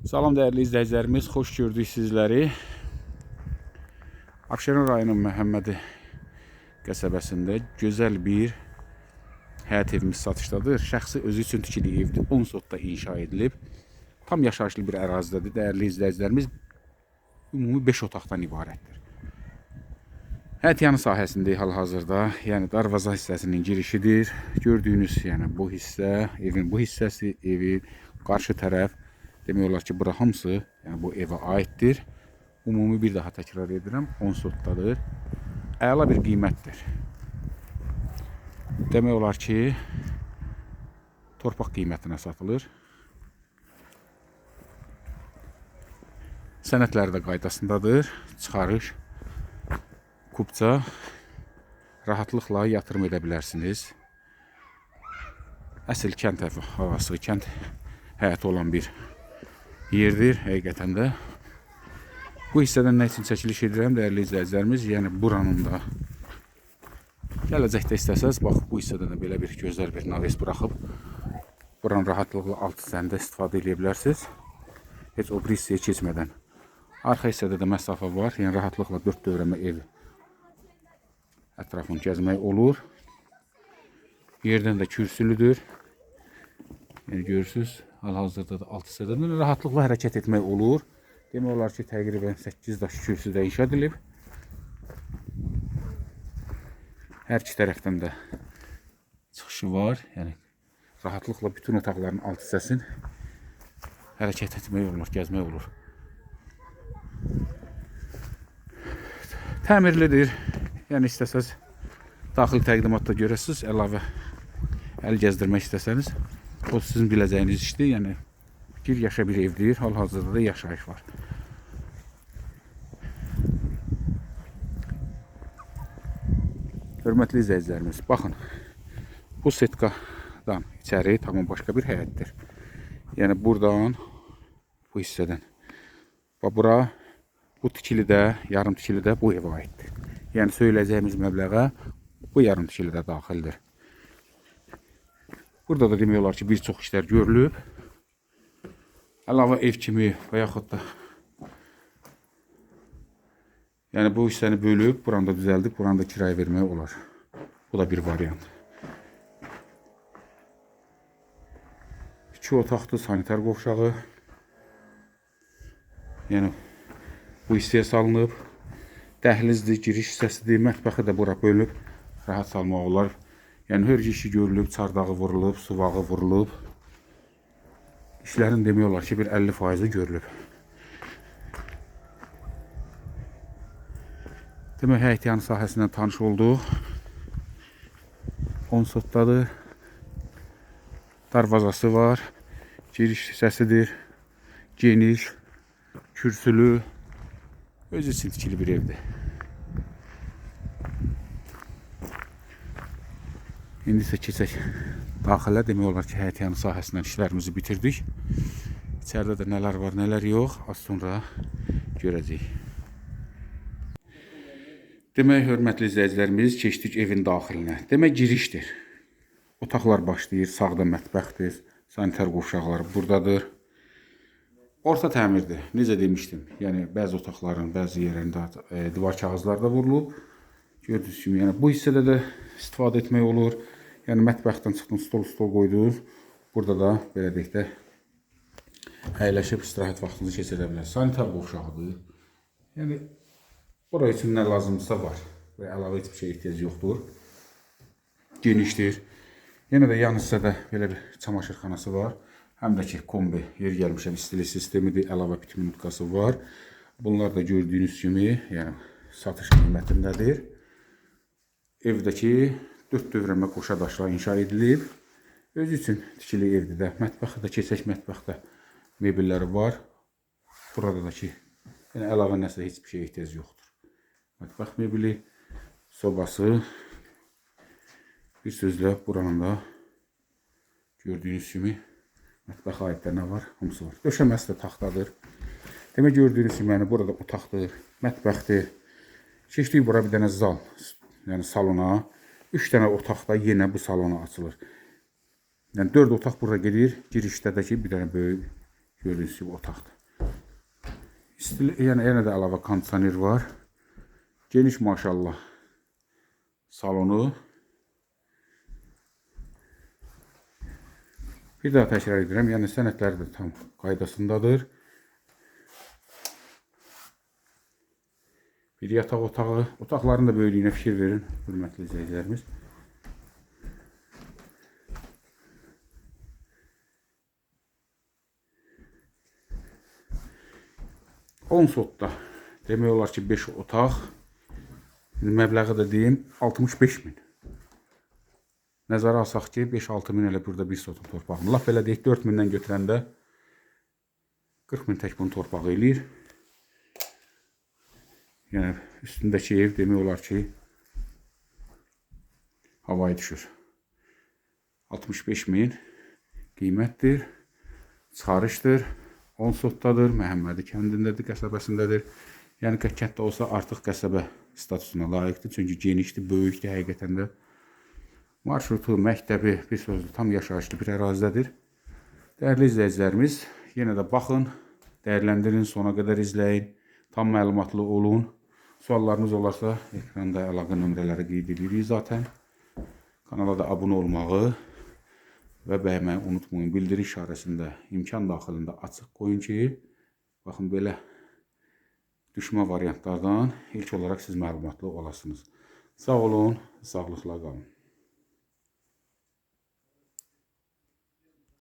Salam dəyərli izləyicilərimiz, xoş gördük sizləri. Abşeron rayonunun Məhəmmədi qəsəbəsində gözəl bir həyət evimiz satışdadır. Şəxsi özü üçün tikili evdir. 10 sotda inşa edilib. Tam yaşayışlı bir ərazidədir. Dəyərli izləyicilərimiz, ümumi 5 otaqdan ibarətdir. Həyət yanı sahəsində hal-hazırda, yəni darvaza hissəsinin girişidir. Gördüyünüz, yəni bu hissə, evin bu hissəsi, evin qarşı tərəf demək olar ki, bura hamısı, yəni bu evə aiddir. Ümumi bir daha təkrar edirəm, 10 sotdadır. Əla bir qiymətdir. Demək olar ki, torpaq qiymətinə satılır. Sənədləri də qaydasındadır. Çıxarış, kupça rahatlıqla yatırım edə bilərsiniz. Əsl kənd havası, kənd həyatı olan bir yerdir həqiqətən də. Bu hissədən nə üçün çəkiliş edirəm dəyərli izləyicilərimiz? Yəni buranın da gələcəkdə istəsəz, bax bu hissədə də belə bir gözəl bir naves buraxıb buranın rahatlıqla alt hissəndə istifadə edə bilərsiniz. Heç o bir hissəyə keçmədən. Arxa hissədə də məsafə var. Yəni rahatlıqla 4 dövrəmə ev ətrafını gəzmək olur. Yerdən də kürsülüdür. Yəni görürsüz, hal-hazırda da alt hissədə də rahatlıqla hərəkət etmək olur. Demək olar ki, təqribən 8 daş kürsüdə inşa edilib. Hər iki tərəfdən də çıxışı var. Yəni rahatlıqla bütün otaqların alt hissəsini hərəkət etmək olur, gəzmək olur. Təmirlidir. Yəni istəsəz daxili təqdimatda görəsiniz, əlavə əl gəzdirmək istəsəniz, o sizin biləcəyiniz işdir. Yəni bir yaşa bir evdir, hal-hazırda da yaşayış var. Hörmətli izləyicilərimiz, baxın. Bu setkadan içəri tamam başqa bir həyətdir. Yəni buradan bu hissədən və bura bu tikili də, yarım tikili də bu evə aiddir. Yəni söyləyəcəyimiz məbləğə bu yarım tikili də daxildir. Burada da demək olar ki, bir çox işlər görülüb. Əlavə ev kimi və yaxud da yəni bu hissəni bölüb, buranda düzəldib, buranda kirayə vermək olar. Bu da bir variant. İki otaqlı sanitar qovşağı. Yəni bu hissəyə salınıb. Dəhlizdir, giriş hissəsidir, mətbəxi də bura bölüb rahat salmaq olar. Yəni hər işi görülüb, çardağı vurulub, suvağı vurulub. İşlərin demək olar ki, bir 50%-i görülüb. Demək, həyət yanı sahəsindən tanış olduq. 10 sotdadır. Darvazası var. Giriş hissəsidir. Geniş, kürsülü, öz üçün tikili bir evdir. İndi isə keçək daxilə demək olar ki, həyət yanı sahəsindən işlərimizi bitirdik. İçəridə də nələr var, nələr yox, az sonra görəcəyik. Demək, hörmətli izləyicilərimiz, keçdik evin daxilinə. Demək, girişdir. Otaqlar başlayır, sağda mətbəxdir, sanitar qovşaqları buradadır. Orta təmirdir. Necə demişdim, yəni bəzi otaqların bəzi yerlərində e, divar kağızları da vurulub. Gördüyünüz kimi, yəni bu hissədə də istifadə etmək olur. Yəni mətbəxdən çıxdınız, stol stol qoydunuz. Burada da belə deyək də əyləşib istirahət vaxtınızı keçirə bilərsiniz. Sanitar qovşağıdır. Yəni bura üçün nə lazımdırsa var. Və əlavə heç bir şey ehtiyac yoxdur. Genişdir. Yenə də yan hissədə belə bir çamaşırxanası var. Həm də ki, kombi yer gəlmişəm istili sistemidir, əlavə bitki nutkası var. Bunlar da gördüyünüz kimi, yəni satış qiymətindədir. Evdəki 4 dövrəmə qoşa daşla inşa edilib. Özü üçün tikili evdir də. Mətbəxdə də keçək mətbəxdə mebelləri var. Burada da ki, yəni əlavə nəsə heç bir şey ehtiyac yoxdur. Mətbəx mebeli, sobası, bir sözlə buranın da gördüyünüz kimi Mətbəxə aiddə nə var? Hamısı var. Döşəməsi də taxtadır. Demək gördüyünüz kimi, yəni burada otaqdır, mətbəxdir. Keçdik bura bir dənə zal, yəni salona. 3 dənə otaqda yenə bu salona açılır. Yəni 4 otaq bura gedir. Girişdə də ki, bir dənə böyük kimi otaqdır. İstili, yəni yenə də əlavə kondisioner var. Geniş maşallah salonu. Bir daha təkrar edirəm, yəni sənədləri də tam qaydasındadır. Bir yataq otağı, otaqların da böyüklüyünə fikir verin, hörmətli izləyicilərimiz. On sotda demək olar ki 5 otaq. Məbləği də deyim 65 min. Nəzərə alsaq ki 5-6 min elə burada bir sotun torpağını. Lap belə deyək 4 mindən götürəndə 40 min tək bunun torpağı eləyir. Yəni üstündəki ev demək olar ki havaya düşür. 65 min qiymətdir. Çıxarışdır. 10 sotdadır. Məhəmmədi kəndindədir, qəsəbəsindədir. Yəni kənddə olsa artıq qəsəbə statusuna layiqdir. Çünki genişdir, böyükdür həqiqətən də. Marşrutu, məktəbi, bir sözlə tam yaşayışlı bir ərazidədir. Dəyərli izləyicilərimiz, yenə də baxın, dəyərləndirin, sona qədər izləyin, tam məlumatlı olun. Suallarınız olarsa, ekranda əlaqə nömrələri qeyd edirik zaten. Kanala da abunə olmağı və bəyənməyi unutmayın. Bildirim işarəsində imkan daxilində açıq qoyun ki, baxın belə düşmə variantlardan ilk olaraq siz məlumatlı olasınız. Sağ olun, sağlıqla qalın.